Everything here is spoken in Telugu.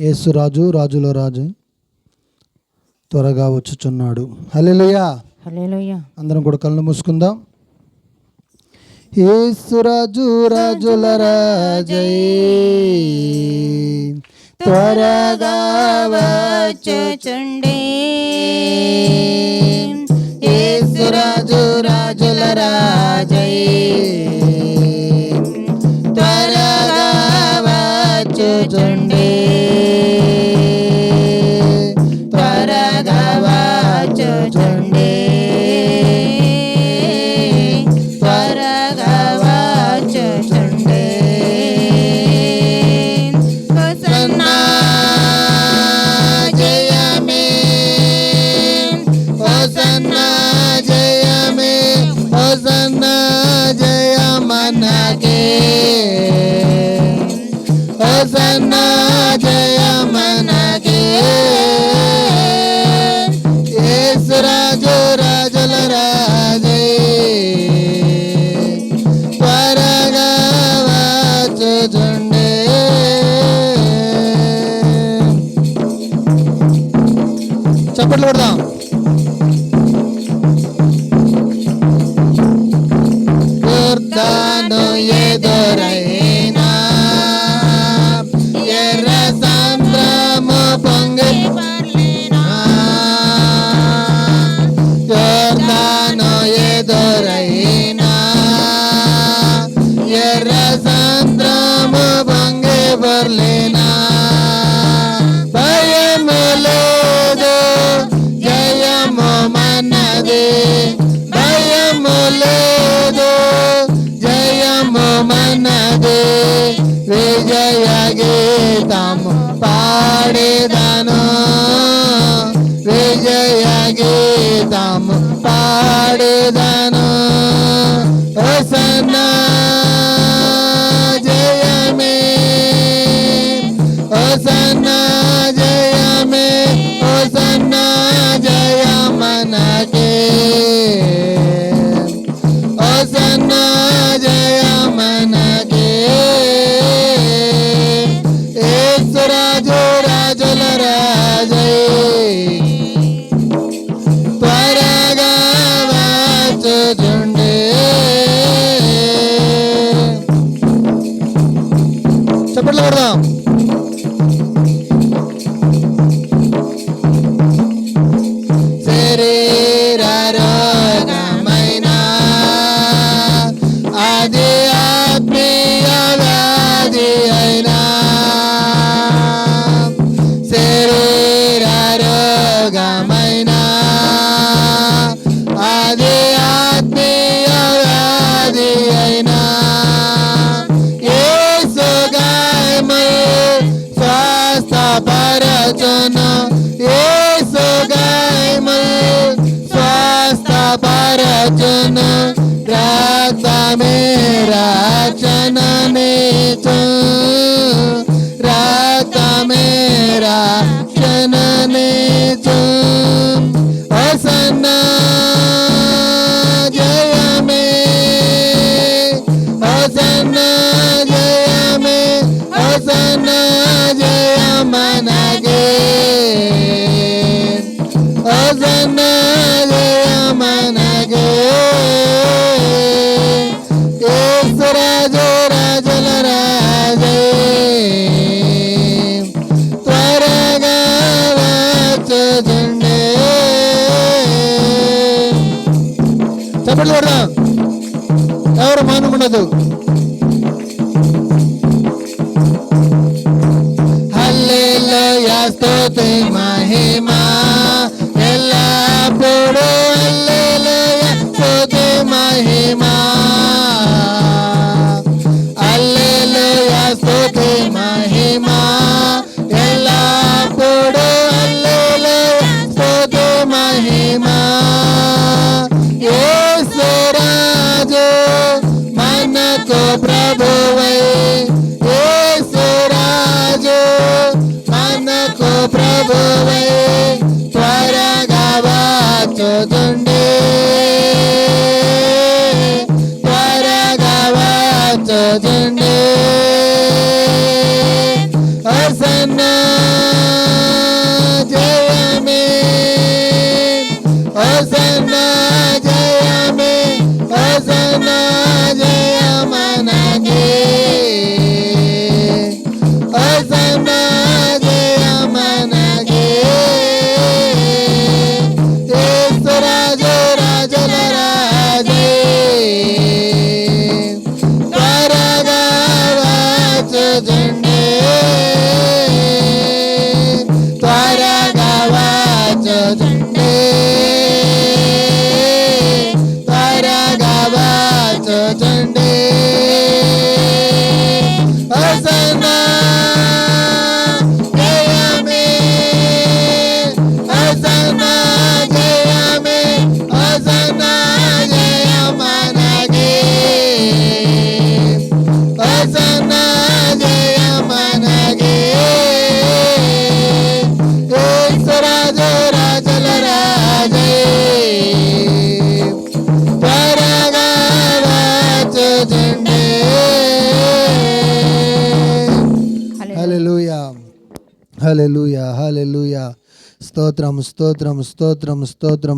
యేసురాజు రాజుల రాజు త్వరగా వచ్చుచున్నాడు. హల్లెలూయా. అందరం కూడా కళ్ళు మూసుకుందాం. యేసురాజు రాజుల రాజై. త్వరగా వచ్చుచుండే. యేసురాజు రాజుల రాజై. హోసన్నా జయమనకే యేసురాజు రాజుల రాజే. త్వరగా వచ్చుచుండే చప్పట్లు కొడదాం. ನದೇ ವಿಜಯ ಗೀತಮ ಪಾಡಿದನು ವಿಜಯ ಗೀತಮ ಪಾಡಿದನು ಹೊಸನ ಜಯ ಮೇ ಹೊಸನ ಜಯ ಮೇ ಹೊಸನ ಜಯ ಮನಗೆ ಹೊಸನ ಜನ ಏಸುಗೈಮಲ್ ಸ್ವಸ್ಥ ಪರಚನ ರಾಜ ಮೇರಾ ಚನನೆ ಚ చప్పట్లు కొడదాం ఎవరు మౌనం ఉండదు హల్లెలూయా స్తుతి మహిమా ఎల్లప్పుడూ హల్లెలూయా మనకు ప్రభువై యేసు రాజు మనకు ప్రభువై త్వరగా వచ్చుచుండే త్వరగా వచ్చుచుండే హసన్న జయమే హోసన్నా జయమే హోసన్నా జయమనగే my హలెలుయా హలెలుయా స్తోత్రం స్తోత్రం స్తోత్రం స్తోత్రం